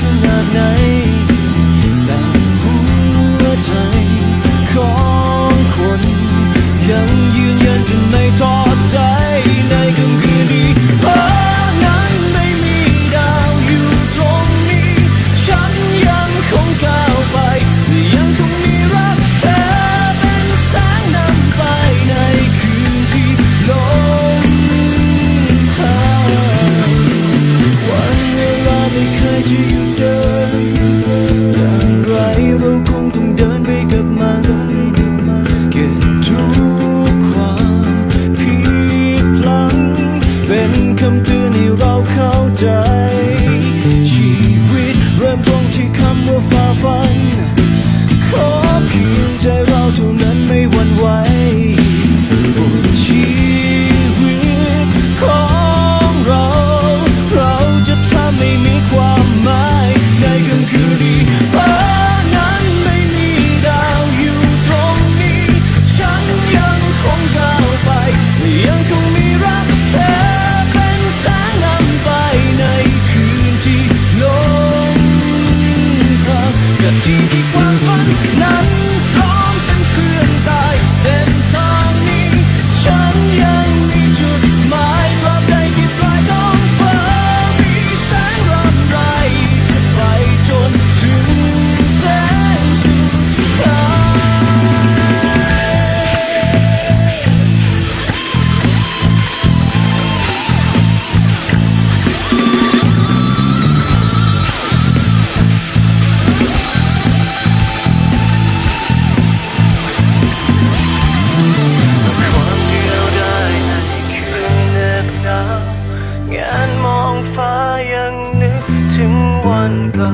ขนาดไหน มันก็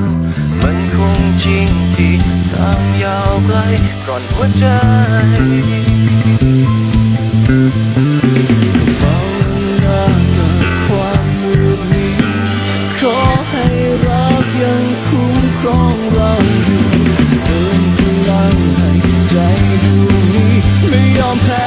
มันคงจริงที่ทางยาวไกลกร่อนหัวใจเฝ้น้ากับความมืดมิดขอให้รักยังคุ้มครองเราอยู่เติมพลังให้ใจดวงนี้ไม่ยอมแพ้